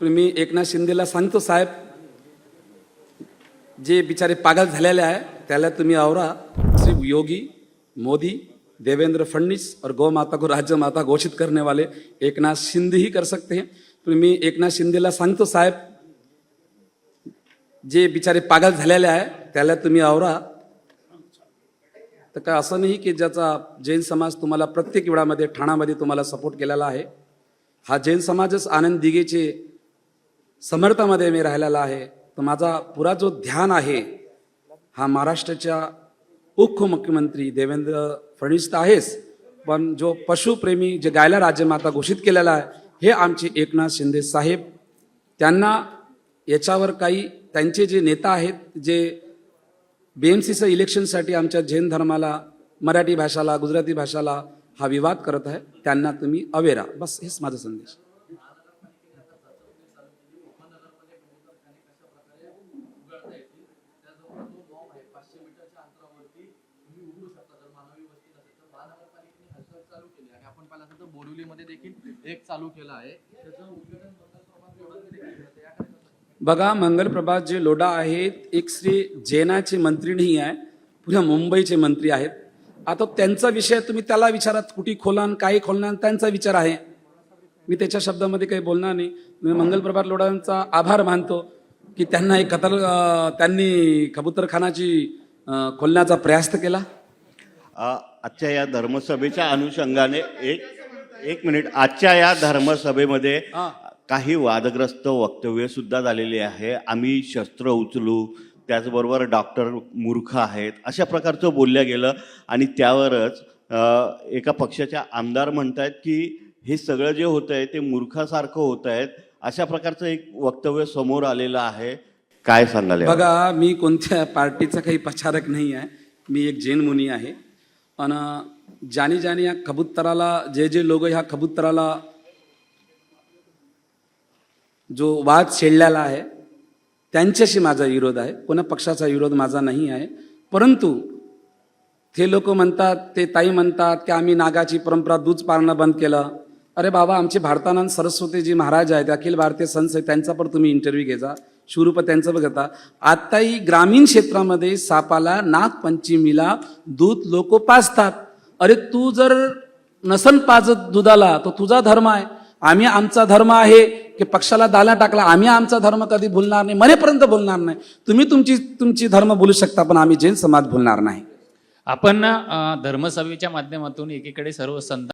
पण मी एकनाथ शिंदेला सांगतो साहेब. जे बिचारे पागल झालेले आहे त्याला तुम्ही आवरा. श्री योगी मोदी देवेंद्र फडणवीस और गौ माता को राज्य माता घोषित करने वाले एकनाथ शिंदे ही कर सकते हैं। पण मी एकनाथ शिंदेला सांगतो साहेब. जे बिचारे पागल झालेले आहे त्याला तुम्ही आवरा. तर काय असं नाही की ज्याचा जैन समाज तुम्हाला प्रत्येक वेळामध्ये ठाणामध्ये तुम्हाला सपोर्ट केलेला आहे. हा जैन समाजच आनंद दिघेचे समर्थामध्ये मी राहिलेला आहे. तर माझा पुरा जो ध्यान आहे हा महाराष्ट्राच्या उपमुख्यमंत्री देवेंद्र फडणवीस तर आहेच. पण जो पशुप्रेमी जे गायला राज्यमाता घोषित केलेला आहे हे आमचे एकनाथ शिंदे साहेब त्यांना याच्यावर काही त्यांचे जे नेता आहेत जे बी एम सीचं इलेक्शनसाठी आमच्या जैन धर्माला मराठी भाषाला गुजराती भाषाला हा विवाद करत आहे त्यांना तुम्ही अवेरा. बस हेच माझा संदेश. आणि आपण पाहिलं असेल तर बोरिवलीमध्ये देखील एक चालू केलं आहे. त्याचं उद्घाटन केलं. बघा मंगलप्रभात जे लोढा आहेत एक श्री जैनाचे मंत्री नाही आहे. पुऱ्या मुंबईचे मंत्री आहेत. आता त्यांचा विषय तुम्ही त्याला विचारात कुठे खोलान काही खोलणार त्यांचा विचार आहे. मी त्याच्या शब्दामध्ये काही बोलणार नाही. मी मंगलप्रभात लोढांचा आभार मानतो की त्यांना एक कतर त्यांनी कबूतरखानाची खोलण्याचा प्रयास तर केला. आजच्या या धर्मसभेच्या अनुषंगाने एक एक मिनिट. आजच्या या धर्मसभेमध्ये. काही वादग्रस्त वक्तव्य सुद्धा झालेली आहे. आम्ही शस्त्र उचलू त्याचबरोबर डॉक्टर मूर्ख आहेत अशा प्रकारचं बोलल्या गेलं. आणि त्यावरच एका पक्षाच्या आमदार म्हणतायत की हे सगळं जे होत आहे ते मूर्खासारखं होत आहेत अशा प्रकारचं एक वक्तव्य समोर आलेलं आहे. काय सांगाल? बघा मी कोणत्या पार्टीचा काही प्रचारक नाही आहे. मी एक जैन मुनी आहे. आणि ज्याने ज्याने या कबुतराला जे जे लोक ह्या कबुतराला जो वाद छेडलेला आहे त्यांच्याशी माझा विरोध आहे. कोणा पक्षाचा विरोध माझा नाही आहे. परंतु ते लोक म्हणतात ते ताई म्हणतात की आम्ही नागाची परंपरा दूध पाळणं बंद केलं. अरे बाबा आमचे भारतानंद सरस्वतीजी महाराज आहेत अखिल भारतीय संत आहेत, त्यांचा पण तुम्ही इंटरव्ह्यू घ्यायचा शिवरूप त्यांचं बघता आत्ताही ग्रामीण क्षेत्रामध्ये सापाला नागपंचमीला दूध लोक पाजतात. अरे तू जर नसन पाजत दुधाला तर तुझा धर्म आहे. आम्ही आमचा धर्म आहे की पक्षाला दाला टाकला आम्ही आमचा धर्म कधी भुलणार नाही मरेपर्यंत बोलणार नाही. तुम्ही तुमची तुमची धर्म बोलू शकता पण आम्ही जैन समाज भुलणार नाही. आपण धर्मसभेच्या माध्यमातून एकीकडे सर्व संत